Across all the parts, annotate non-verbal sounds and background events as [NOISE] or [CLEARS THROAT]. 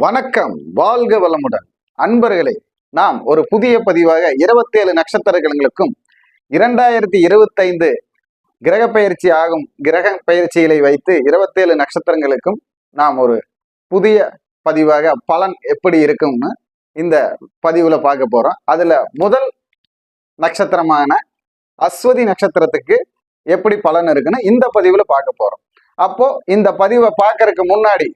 வணக்கம் வாழ்க வளமுடன். அன்பர்களே நாம் ஒரு புதிய பதிவாக இருபத்தேழு நட்சத்திரங்களுக்கும் இரண்டாயிரத்தி இருபத்தைந்து கிரக பயிற்சி ஆகும் கிரக பயிற்சிகளை வைத்து இருபத்தேழு நட்சத்திரங்களுக்கும் நாம் ஒரு புதிய பதிவாக பலன் எப்படி இருக்கும்னு இந்த பதிவுல பார்க்க போறோம். அதுல முதல் நட்சத்திரமான அஸ்வதி நட்சத்திரத்துக்கு எப்படி பலன் இருக்குன்னு இந்த பதிவுல பார்க்க போறோம். அப்போ இந்த பதிவை பார்க்கறதுக்கு முன்னாடி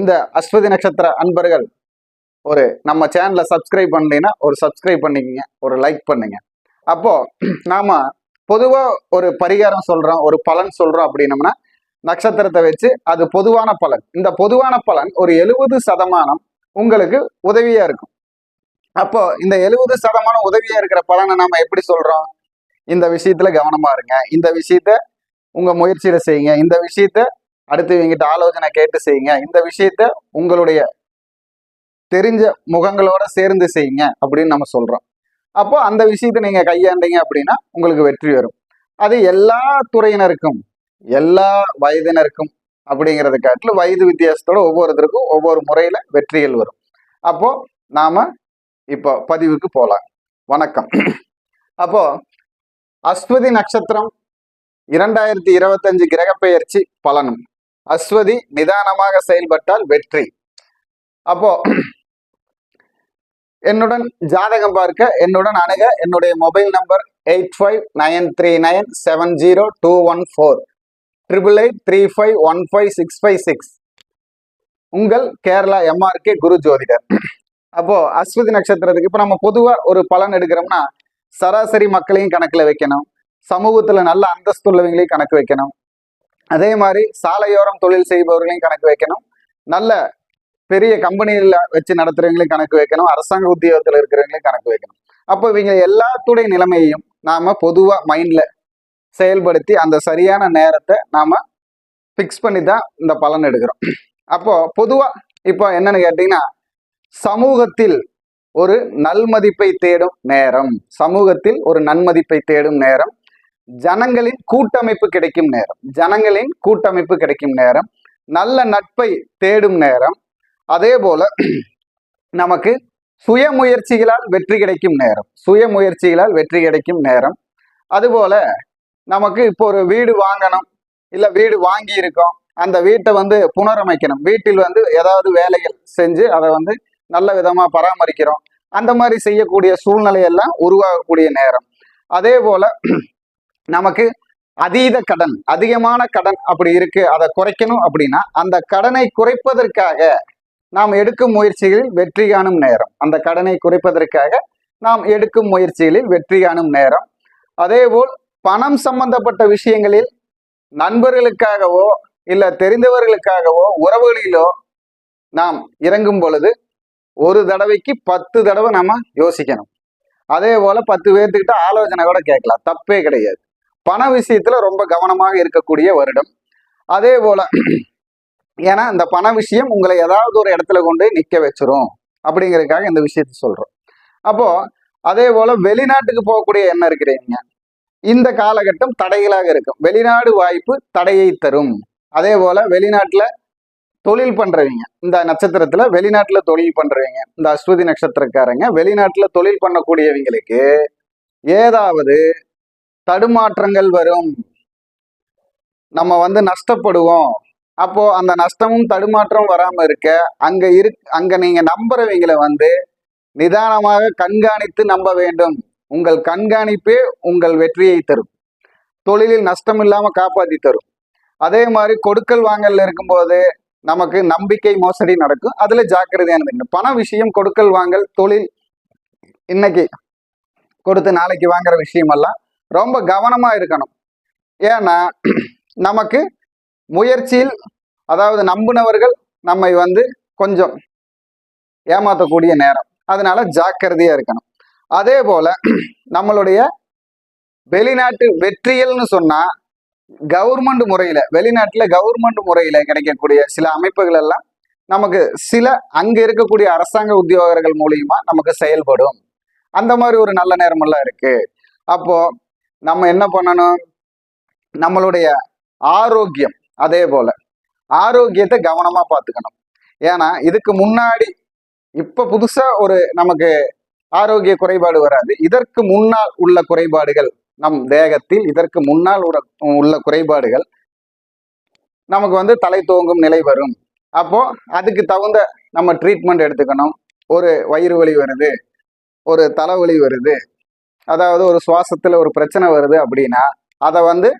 இந்த அஸ்வதி நட்சத்திர அன்பர்கள் ஒரு நம்ம சேனலை சப்ஸ்கிரைப் பண்ணலைன்னா ஒரு சப்ஸ்கிரைப் பண்ணிக்கங்க ஒரு லைக் பண்ணுங்க. அப்போ நாம பொதுவா ஒரு பரிகாரம் சொல்றோம் ஒரு பலன் சொல்றோம் அப்படின்னம்னா நட்சத்திரத்தை வச்சு அது பொதுவான பலன். இந்த பொதுவான பலன் ஒரு எழுபது சதமானம் உங்களுக்கு உதவியா இருக்கும். அப்போ இந்த எழுபது சதமானம் உதவியா இருக்கிற பலனை நாம எப்படி சொல்றோம்? இந்த விஷயத்துல கவனமா இருங்க. இந்த விஷயத்த உங்க முயற்சியில செய்யுங்க. இந்த விஷயத்த அடுத்து இவங்கிட்ட ஆலோசனை கேட்டு செய்யுங்க. இந்த விஷயத்த உங்களுடைய தெரிஞ்ச முகங்களோட சேர்ந்து செய்யுங்க அப்படின்னு நம்ம சொல்றோம். அப்போ அந்த விஷயத்த நீங்க கையாண்டீங்க அப்படின்னா உங்களுக்கு வெற்றி வரும். அது எல்லா துறையினருக்கும் எல்லா வயதினருக்கும் அப்படிங்கிறத காட்டிலும் வயது வித்தியாசத்தோட ஒவ்வொருத்தருக்கும் ஒவ்வொரு முறையில வெற்றிகள் வரும். அப்போ நாம இப்போ பதிவுக்கு போகலாம் வணக்கம். அப்போ அஸ்வதி நட்சத்திரம் இரண்டாயிரத்தி இருபத்தஞ்சு கிரகப்பெயர்ச்சி பலனும். அஸ்வதி நிதானமாக செயல்பட்டால் வெற்றி. அப்போ என்னுடன் ஜாதகம் பார்க்க என்னுடன் அணுக என்னுடைய mobile number eight five nine three nine seven zero two one four. Triple eight three five one five six five six. உங்கள் கேரளா எம்ஆர்கே குரு ஜோதிடர். அப்போ அஸ்வதி நட்சத்திரத்துக்கு இப்போ நம்ம பொதுவாக ஒரு பலன் எடுக்கிறோம்னா சராசரி மக்களையும் கணக்கில் வைக்கணும். சமூகத்தில் நல்ல அந்தஸ்து உள்ளவங்களையும் கணக்கு வைக்கணும். அதே மாதிரி சாலையோரம் தொழில் செய்பவர்களையும் கணக்கு வைக்கணும். நல்ல பெரிய கம்பெனியில் வச்சு நடத்துறவங்களையும் கணக்கு வைக்கணும். அரசாங்க உத்தியோகத்தில் இருக்கிறவங்களையும் கணக்கு வைக்கணும். அப்போ இவங்க எல்லாத்துடைய நிலைமையையும் நாம பொதுவா மைண்ட்ல செயல்படுத்தி அந்த சரியான நேரத்தை நாம ஃபிக்ஸ் பண்ணி தான் இந்த பலன் எடுக்கிறோம். அப்போ பொதுவா இப்போ என்னன்னு கேட்டீங்கன்னா சமூகத்தில் ஒரு நல்மதிப்பை தேடும் நேரம். சமூகத்தில் ஒரு நன்மதிப்பை தேடும் நேரம். ஜனங்களின் கூட்டமைப்பு கிடைக்கும் நேரம். ஜனங்களின் கூட்டமைப்பு கிடைக்கும் நேரம். நல்ல நட்பை தேடும் நேரம். அதே போல [CLEARS THROAT] நமக்கு சுய முயற்சிகளால் வெற்றி கிடைக்கும் நேரம். சுய முயற்சிகளால் வெற்றி கிடைக்கும் நேரம். அதுபோல நமக்கு இப்போ ஒரு வீடு வாங்கணும் இல்லை வீடு வாங்கி இருக்கோம் அந்த வீட்டை வந்து புனரமைக்கணும். வீட்டில் வந்து ஏதாவது வேலைகள் செஞ்சு அதை வந்து நல்ல விதமாக பராமரிக்கிறோம். அந்த மாதிரி செய்யக்கூடிய சூழ்நிலையெல்லாம் உருவாகக்கூடிய நேரம். அதே போல [CLEARS THROAT] நமக்கு அதீத கடன் அதிகமான கடன் அப்படி இருக்கு அதை குறைக்கணும் அப்படின்னா அந்த கடனை குறைப்பதற்காக நாம் எடுக்கும் முயற்சிகளில் வெற்றி காணும் நேரம். அந்த கடனை குறைப்பதற்காக நாம் எடுக்கும் முயற்சிகளில் வெற்றி காணும் நேரம். அதேபோல் பணம் சம்பந்தப்பட்ட விஷயங்களில் நண்பர்களுக்காகவோ இல்ல தெரிந்தவர்களுக்காகவோ உறவுகளிலோ நாம் இறங்கும் பொழுது ஒரு தடவைக்கு பத்து தடவை நாம யோசிக்கணும். அதே போல பத்து பேர்த்துக்கிட்ட ஆலோசனை கூட கேட்கலாம். தப்பே கிடையாது. பண விஷயத்துல ரொம்ப கவனமாக இருக்கக்கூடிய வருடம். அதே போல ஏன்னா இந்த பண விஷயம் உங்களை ஏதாவது ஒரு இடத்துல கொண்டு நிக்க வச்சிரும் அப்படிங்கிறதுக்காக இந்த விஷயத்த சொல்றோம். அப்போ அதே போல வெளிநாட்டுக்கு போகக்கூடிய எண்ணம் இருக்கிறீங்க. இந்த காலகட்டம் தடைகளாக இருக்கும். வெளிநாடு வாய்ப்பு தடையை தரும். அதே போல வெளிநாட்டுல தொழில் பண்றவங்க இந்த நட்சத்திரத்துல வெளிநாட்டுல தொழில் பண்றவங்க இந்த அஸ்வதி நட்சத்திரக்காரங்க வெளிநாட்டுல தொழில் பண்ணக்கூடியவங்களுக்கு ஏதாவது தடுமாற்றங்கள் வரும். நம்ம வந்து நஷ்டப்படுவோம். அப்போ அந்த நஷ்டமும் தடுமாற்றம் வராம இருக்க அங்க இரு அங்க நீங்க நம்புறவங்களை வந்து நிதானமாக கண்காணித்து நம்ப வேண்டும். உங்கள் கண்காணிப்பே உங்கள் வெற்றியை தரும். தொழிலில் நஷ்டம் இல்லாம காப்பாத்தி தரும். அதே மாதிரி கொடுக்கல் வாங்கல்ல இருக்கும்போது நமக்கு நம்பிக்கை மோசடி நடக்கும். அதுல ஜாக்கிரதையானது பண விஷயம் கொடுக்கல் வாங்கல் தொழில் இன்னைக்கு கொடுத்து நாளைக்கு வாங்குற விஷயமெல்லாம் ரொம்ப கவனமாக இருக்கணும். ஏன்னா நமக்கு முயற்சியில் அதாவது நம்புனவர்கள் நம்மை வந்து கொஞ்சம் ஏமாற்றக்கூடிய நேரம். அதனால ஜாக்கிரதையாக இருக்கணும். அதே போல நம்மளுடைய வெளிநாட்டு வெற்றியல்னு சொன்னால் கவர்மெண்ட் முறையில் வெளிநாட்டில் கவர்மெண்ட் முறையில் கிடைக்கக்கூடிய சில அமைப்புகள் எல்லாம் நமக்கு சில அங்கே இருக்கக்கூடிய அரசாங்க உத்தியோகர்கள் மூலியமா நமக்கு செயல்படும். அந்த மாதிரி ஒரு நல்ல நேரமெல்லாம் இருக்கு. அப்போ நம்ம என்ன பண்ணணும்? நம்மளுடைய ஆரோக்கியம் அதே போல. ஆரோக்கியத்தை கவனமா பார்த்துக்கணும். ஏன்னா இதுக்கு முன்னாடி இப்ப புதுசா ஒரு நமக்கு ஆரோக்கிய குறைபாடு வராது. இதற்கு முன்னால் உள்ள குறைபாடுகள் நம் தேகத்தில் இதற்கு முன்னால் உள்ள குறைபாடுகள் நமக்கு வந்து தலை தோங்கும் நிலை வரும். அப்போ அதுக்கு தகுந்த நம்ம ட்ரீட்மெண்ட் எடுத்துக்கணும். ஒரு வயிறு வலி வருது ஒரு தலைவலி வருது அதாவது ஒரு சுவாசத்துல ஒரு பிரச்சனை வருது அப்படின்னா அதை வந்து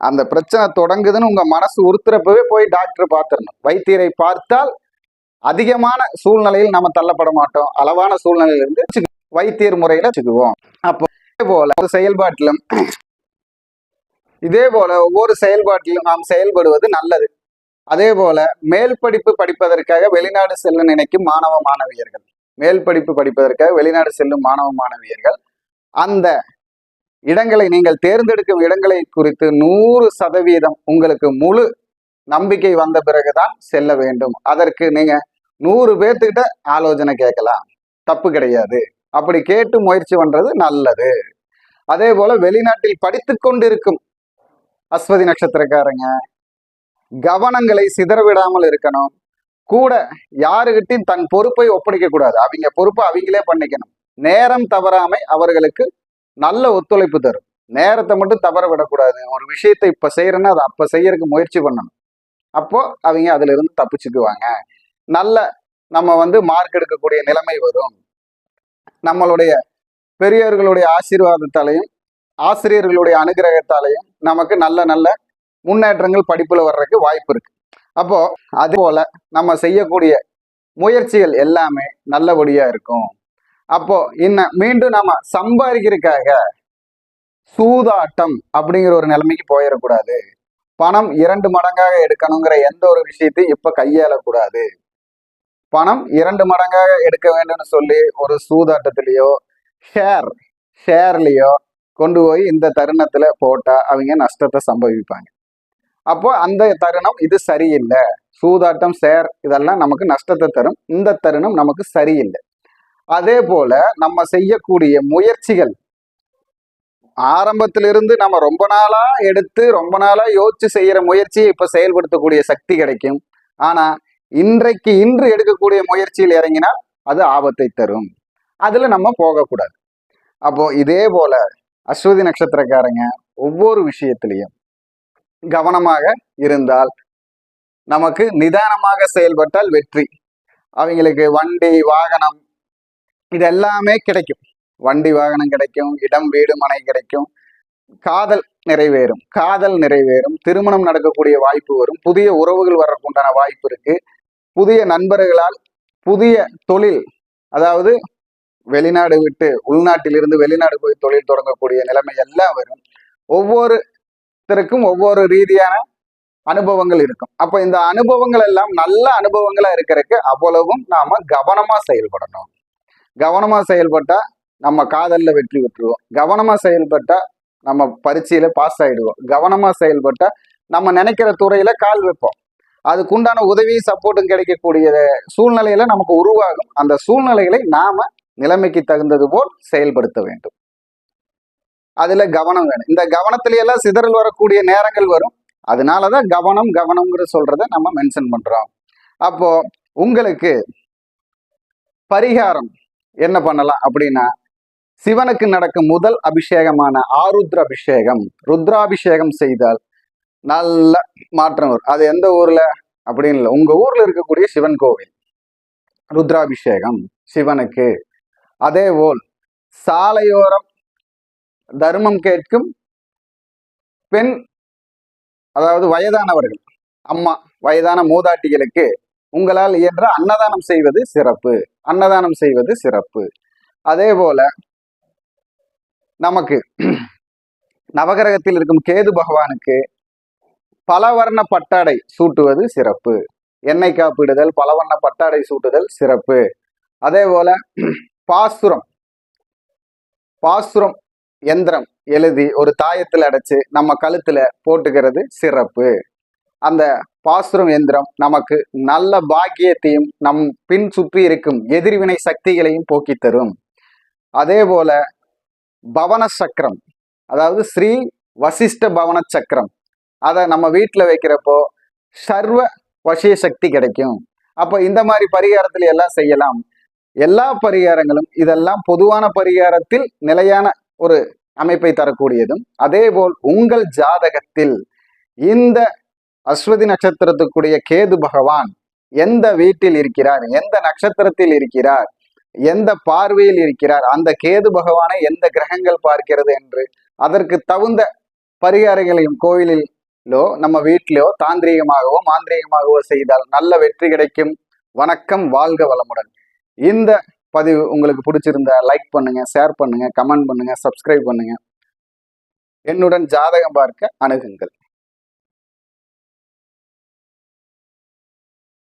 அந்த பிரச்சனை தொடங்குதுன்னு உங்க மனசு உறுத்துறப்பவே போய் டாக்டர் பார்த்துடணும் வைத்தியரை பார்த்தால் அதிகமான சூழ்நிலையில் நம்ம தள்ளப்பட மாட்டோம். அளவான சூழ்நிலையிலிருந்து வைத்தியர் முறையில வச்சுக்குவோம். அப்போ இதே போல ஒரு செயல்பாட்டிலும் இதே போல ஒவ்வொரு செயல்பாட்டிலும் நாம் செயல்படுவது நல்லது. அதே போல மேல் படிப்பு படிப்பதற்காக வெளிநாடு செல்ல நினைக்கும் மாணவ மாணவியர்கள் மேல் படிப்பு படிப்பதற்காக வெளிநாடு செல்லும் மாணவ மாணவியர்கள் அந்த இடங்களை நீங்கள் தேர்ந்தெடுக்கும் இடங்களை குறித்து நூறு சதவீதம் உங்களுக்கு முழு நம்பிக்கை வந்த பிறகுதான் செல்ல வேண்டும். அதற்கு நீங்க நூறு பேர்த்துக்கிட்ட ஆலோசனை கேட்கலாம். தப்பு கிடையாது. அப்படி கேட்டு முயற்சி பண்றது நல்லது. அதே போல வெளிநாட்டில் படித்து கொண்டிருக்கும் அஸ்வதி நட்சத்திரக்காரங்க கவனங்களை சிதறவிடாமல் இருக்கணும். கூட யாருகிட்டையும் தன் பொறுப்பை ஒப்படைக்க கூடாது. அவங்க பொறுப்பை அவங்களே பண்ணிக்கணும். நேரம் தவறாமை அவர்களுக்கு நல்ல ஒத்துழைப்பு தரும். நேரத்தை மட்டும் தவற விடக்கூடாது. ஒரு விஷயத்தை இப்ப செய்யறேன்னா அதை அப்ப செய்யறதுக்கு முயற்சி பண்ணணும். அப்போ அவங்க அதுல இருந்து தப்பிச்சுக்குவாங்க. நல்ல நம்ம வந்து மார்க் எடுக்கக்கூடிய நிலைமை வரும். நம்மளுடைய பெரியவர்களுடைய ஆசீர்வாதத்தாலையும் ஆசிரியர்களுடைய அனுகிரகத்தாலையும் நமக்கு நல்ல நல்ல முன்னேற்றங்கள் படிப்புல வர்றதுக்கு வாய்ப்பு இருக்கு. அப்போ அது போல நம்ம செய்யக்கூடிய முயற்சிகள் எல்லாமே நல்லபடியா இருக்கும். அப்போ என்ன மீண்டும் நாம சம்பாதிக்கிறதுக்காக சூதாட்டம் அப்படிங்கிற ஒரு நிலைமைக்கு போயிடக்கூடாது. பணம் இரண்டு மடங்காக எடுக்கணுங்கிற எந்த ஒரு விஷயத்தையும் இப்ப கையாளக்கூடாது. பணம் இரண்டு மடங்காக எடுக்க வேண்டும்னு சொல்லி ஒரு சூதாட்டத்திலேயோ ஷேர் ஷேர்லேயோ கொண்டு போய் இந்த தருணத்துல போட்டா அவங்க நஷ்டத்தை சம்பவிப்பாங்க. அப்போ அந்த தருணம் இது சரியில்லை. சூதாட்டம் ஷேர் இதெல்லாம் நமக்கு நஷ்டத்தை தரும். இந்த தருணம் நமக்கு சரியில்லை. அதே போல நம்ம செய்யக்கூடிய முயற்சிகள். ஆரம்பத்திலிருந்து நம்ம ரொம்ப நாளா எடுத்து ரொம்ப நாளா யோசிச்சு செய்யற முயற்சியை இப்ப செயல்படுத்தக்கூடிய சக்தி கிடைக்கும். ஆனா இன்றைக்கு இன்று எடுக்கக்கூடிய முயற்சியில் இறங்கினால் அது ஆபத்தை தரும். அதுல நம்ம போகக்கூடாது. அப்போ இதே போல அஸ்வதி நட்சத்திரக்காரங்க ஒவ்வொரு விஷயத்திலையும் கவனமாக இருந்தால் நமக்கு நிதானமாக செயல்பட்டால் வெற்றி. அவங்களுக்கு வண்டி வாகனம் இது எல்லாமே கிடைக்கும். வண்டி வாகனம் கிடைக்கும் இடம் வீடு மனை கிடைக்கும். காதல் நிறைவேறும். காதல் நிறைவேறும். திருமணம் நடக்கக்கூடிய வாய்ப்பு வரும். புதிய உறவுகள் வர்றதுக்குண்டான வாய்ப்பு இருக்கு. புதிய நண்பர்களால் புதிய தொழில் அதாவது வெளிநாடு விட்டு உள்நாட்டிலிருந்து வெளிநாடு போய் தொழில் தொடங்கக்கூடிய நிலைமை எல்லாம் வரும். ஒவ்வொருத்தருக்கும் ஒவ்வொரு ரீதியான அனுபவங்கள் இருக்கும். அப்ப இந்த அனுபவங்கள் எல்லாம் நல்ல அனுபவங்களா இருக்கிறதுக்கு அவ்வளவும் நாம கவனமா செயல்படணும். கவனமாக செயல்பட்டால் நம்ம காதலில் வெற்றி பெற்றுவோம் கவனமாக செயல்பட்டால் நம்ம பரீட்சையில் பாஸ் ஆகிடுவோம் கவனமாக செயல்பட்டால் நம்ம நினைக்கிற துறையில் கால் வைப்போம். அதுக்குண்டான உதவி சப்போர்ட்டும் கிடைக்கக்கூடிய சூழ்நிலையில நமக்கு உருவாகும். அந்த சூழ்நிலைகளை நாம நிலைமைக்கு தகுந்தது போல் செயல்படுத்த வேண்டும். அதுல கவனம் வேணும். இந்த கவனத்திலேயெல்லாம் சிதறல் வரக்கூடிய நேரங்கள் வரும். அதனாலதான் கவனம் கவனம்ங்கிற சொல்றத நம்ம மென்ஷன் பண்றோம். அப்போ உங்களுக்கு பரிகாரம் என்ன பண்ணலாம் அப்படின்னா சிவனுக்கு நடக்கும் முதல் அபிஷேகமான ஆருத்ர அபிஷேகம் ருத்ராபிஷேகம் செய்தால் நல்ல மாற்றம் வரும். அது எந்த ஊர்ல? அப்படின்னு இல்லை. உங்க ஊர்ல இருக்கக்கூடிய சிவன் கோவில். ருத்ராபிஷேகம் சிவனுக்கு. அதேபோல் சாலையோரம் தர்மம் கேட்கும் பெண் அதாவது வயதானவர்கள் அம்மா வயதான மூதாட்டிகளுக்கு உங்களால் இயன்ற அன்னதானம் செய்வது சிறப்பு. அன்னதானம் செய்வது சிறப்பு. அதே போல நமக்கு நவகிரகத்தில் இருக்கும் கேது பகவானுக்கு பலவர்ண பட்டாடை சூட்டுவது சிறப்பு. எண்ணெய் காப்பிடுதல் பலவர்ண பட்டாடை சூட்டுதல் சிறப்பு. அதே போல பாசுரம் பாசுரம் எந்திரம் எழுதி ஒரு தாயத்தில் அடைச்சு நம்ம கழுத்துல போட்டுக்கிறது சிறப்பு. அந்த பாசுரம் எந்திரம் நமக்கு நல்ல பாக்கியத்தையும் நம் பின் சுற்றி இருக்கும் எதிர்வினை சக்திகளையும் போக்கி தரும் அதே போல பவன சக்கரம் அதாவது ஸ்ரீ வசிஷ்ட பவன சக்கரம் அதை நம்ம வீட்டில் வைக்கிறப்போ சர்வ வசிய சக்தி கிடைக்கும். அப்போ இந்த மாதிரி பரிகாரத்தில் எல்லாம் செய்யலாம். எல்லா பரிகாரங்களும் இதெல்லாம் பொதுவான பரிகாரத்தில் நிலையான ஒரு அமைப்பை தரக்கூடியதும் அதேபோல் உங்கள் ஜாதகத்தில் இந்த அஸ்வதி நட்சத்திரத்துக்குரிய கேது பகவான் எந்த வீட்டில் இருக்கிறார்? எந்த நட்சத்திரத்தில் இருக்கிறார்? எந்த பார்வையில் இருக்கிறார்? அந்த கேது பகவானை எந்த கிரகங்கள் பார்க்கிறது என்று அதற்கு தகுந்த பரிகாரங்களையும் கோயிலிலோ நம்ம வீட்டிலோ தாந்திரீகமாகவோ மாந்திரீகமாகவோ செய்தால் நல்ல வெற்றி கிடைக்கும். வணக்கம் வாழ்க வளமுடன். இந்த பதிவு உங்களுக்கு பிடிச்சிருந்தா லைக் பண்ணுங்க ஷேர் பண்ணுங்க கமெண்ட் பண்ணுங்க சப்ஸ்கிரைப் பண்ணுங்க. என்னுடன் ஜாதகம் பார்க்க அணுகுங்கள்.